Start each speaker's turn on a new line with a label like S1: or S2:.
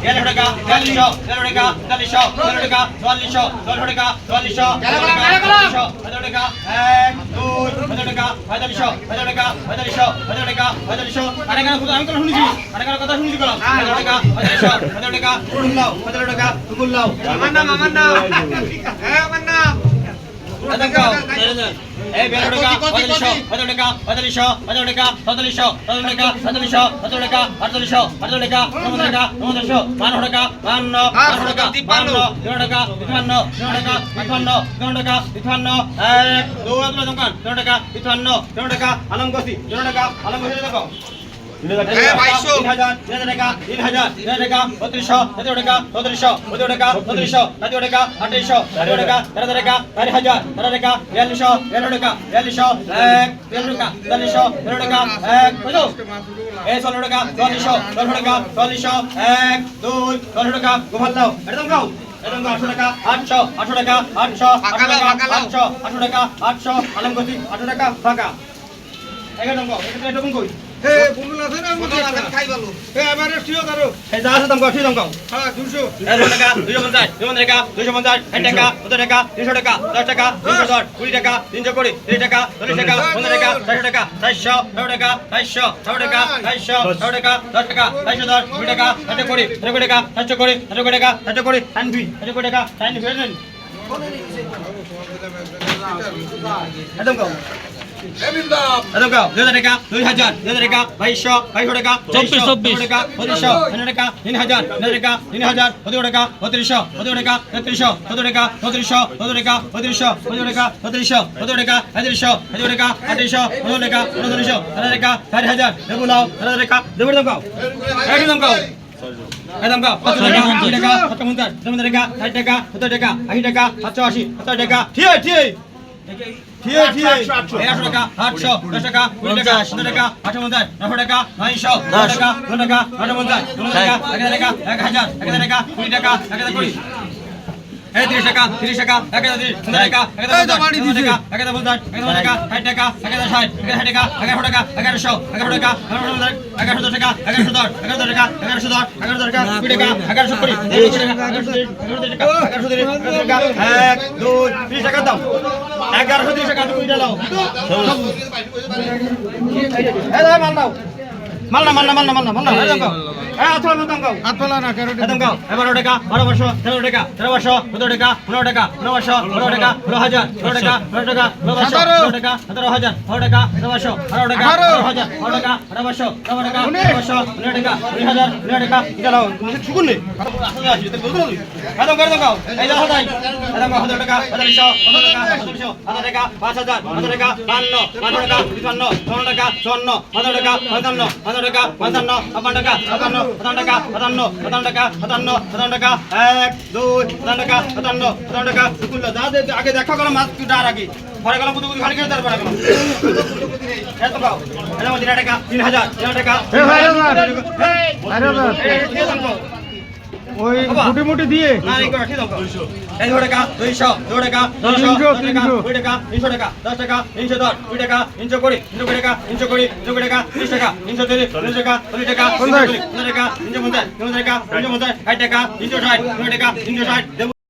S1: বিয়াল্লিশ টাকা বিয়াল্লিশশো তেরো টাকা তেতাল্লিশশো তেরো টাকা চুয়াল্লিশশো চুয়াল্লিশ টাকা চুয়াল্লিশশো হাজার টাকা এক দুই হাজার টাকা পঁয়তাল্লিশশো হাজার টাকা পঁয়তাল্লিশশো হাজার টাকা পঁয়তাল্লিশশো আরে কেন আমি তো শুনেছি আরে কেন কথা শুনেছি গেলাম হাজার টাকা পঁয়তাল্লিশশো হাজার টাকা তুকুল্লাও হাজার টাকা তুকুল্লাও
S2: আমার নাম আমার নাম হ্যাঁ আমার নাম
S1: হাজার টাকা এই বিয়াল্লিশ টাকা পঁয়তাল্লিশশো হাজার টাকা পঁয়তাল্লিশশো হাজার টাকা পঁয়তাল্লিশশো হাজার টাকা পঁয়তাল্লিশশো হাজার টাকা আটচল্লিশশো হাজার টাকা নব্বই টাকা নব্বইশো বান্ন টাকা বান্ন বান্ন টাকা বান্ন তেরো টাকা তিপ্পান্ন তেরো টাকা তিপ্পান্ন তেরো টাকা তিপ্পান্ন এক দুই আপনার দোকান তেরো টাকা তিপ্পান্ন তেরো টাকা আলম গসি তেরো টাকা আলম গসি দেখো এক দুই ষোলো টাকা গোপাল দাও একদম গাও আটশো টাকা আটশো আটশো টাকা আটশো আটশো টাকা আটশো আলমগতি আটশো টাকা ফাঁকা। এগারো গাও এটা কই?
S2: হে বুনুল আছে না বুনুল আছে খাই ভালো হে এবারে শুয়ে ধরো
S1: এই যা আছে দাম গাও ঠিক দাম গাও
S2: হ্যাঁ 200
S1: একশো টাকা দুইশো পঞ্চাশ দুইশো টাকা দুইশো টাকা সত্তর টাকা তিনশো টাকা দশ টাকা তিনশো দশ কুড়ি টাকা তিনশো কুড়ি তিরিশ টাকা চল্লিশ টাকা পনেরো টাকা চারশো টাকা চারশো ছশো টাকা চারশো ছশো টাকা চারশো ছশো টাকা দশ টাকা চারশো দশ কুড়ি টাকা চারশো কুড়ি চারশো কুড়ি টাকা চারশো কুড়ি চারশো কুড়ি টাকা চারশো কুড়ি টাইম দুই চারশো কুড়ি টাকা টাইম দুই একদম গাও একদম গাও দুই হাজার টাকা দুই হাজার দুই হাজার টাকা বাইশশো বাইশশো টাকা
S3: চব্বিশ, চব্বিশ।
S1: টাকা পঁচিশশো পনেরো টাকা তিন হাজার তিন টাকা তিন হাজার পনেরো টাকা পঁয়ত্রিশশো পনেরো টাকা তেত্রিশশো পনেরো টাকা চৌত্রিশশো পনেরো টাকা পঁয়ত্রিশশো পনেরো টাকা ছত্রিশশো পনেরো টাকা পঁয়ত্রিশশো পনেরো টাকা আটত্রিশশো পনেরো টাকা উনচল্লিশশো হাজার টাকা চার হাজার দেবুলাও হাজার টাকা দেবুর দাম গাও একদম পাঁচশো টাকা আশি টাকা সাতশো পঞ্চাশ টাকা ষাট টাকা সত্তর টাকা আশি টাকা সাতশো আশি সত্তর টাকা ঠিক ঠিক ঠিক ঠিক একশো টাকা আটশো দশ টাকা কুড়ি টাকা পনেরো টাকা আটশো পঞ্চাশ নশো টাকা নয়শো দশ টাকা দশ টাকা নশো পঞ্চাশ ষোলো টাকা এক হাজার টাকা এক হাজার টাকা কুড়ি টাকা এক হাজার কুড়ি। তিরিশ টাকা তিরিশ টাকা এক হাজার তিরিশ টাকা এক হাজার পঞ্চাশ টাকা এক হাজার পঞ্চাশ এক টাকা ষাট টাকা এক হাজার ষাট এক হাজার টাকা এগারোশো টাকা এগারোশো এগারো টাকা এগারোশো টাকা এগারোশো দশ এগারোশো টাকা এগারোশো দশ এগারোশো টাকা কুড়ি টাকা এগারোশো কুড়ি এগারোশো টাকা এগারোশো তিরিশ এগারোশো টাকা এগারোশো তিরিশ এগারোশো টাকা এক দুই তিরিশ টাকার দাম এগারোশো তিরিশ টাকা কুড়ি টাকা দাও, মাল দাও মাল না মাল না মাল না মাল না মাল না এই দাম গাও হ্যাঁ আচ্ছা মাল দাম গাও
S2: আতলা না কারোটা
S1: একদম গাও এগারো টাকা বারো বর্ষ তেরো টাকা তেরো বর্ষ চোদ্দ টাকা পনেরো টাকা পনেরো বর্ষ পনেরো টাকা পনেরো হাজার পনেরো টাকা পনেরো টাকা পনেরো বর্ষ পনেরো টাকা সতেরো হাজার পনেরো টাকা পনেরো বর্ষ আঠারো টাকা আঠারো হাজার পনেরো টাকা আঠারো বর্ষ পনেরো টাকা পনেরো বর্ষ পনেরো টাকা কুড়ি হাজার পনেরো টাকা গেল শুকুন নেই একদম করে দাও এই দাও হাজার একদম হাজার টাকা হাজারশো হাজার টাকা হাজারশো হাজার টাকা পাঁচ হাজার হাজার টাকা বান্ন বান্ন টাকা তিপ্পান্ন চুয়ান্ন টাকা চুয়ান্ন হাজার টাকা পঞ্চান্ন টাকা পঞ্চান্ন ছাপ্পান্ন টাকা ছাপ্পান্ন সাতান্ন টাকা সাতান্ন সাতান্ন টাকা সাতান্ন সাতান্ন টাকা এক দুই সাতান্ন টাকা সাতান্ন সাতান্ন টাকা শুকুল যা আগে দেখা গেলাম মাছ ডার আগে ঘরে গেলাম বুঝি বুঝি খালি খেয়ে তারপরে গেলাম এত এটা মধ্যে টাকা তিন হাজার তিন টাকা
S2: এ ভাই হাজার।
S1: হাজার
S2: ওই মোটি মোটি দিয়ে
S1: না এই করে ঠিক আছে এই ধরে টাকা 200 2 টাকা 300
S2: তিনশো,
S1: 2 টাকা
S2: তিনশো।
S1: 2 টাকা 300 টাকা 10 টাকা 310 2 টাকা 300 করে 300 টাকা 300 করে 300 টাকা 30 টাকা 330 40 টাকা 40 টাকা 300 টাকা 350 350 টাকা 350 60 টাকা 360 টাকা 360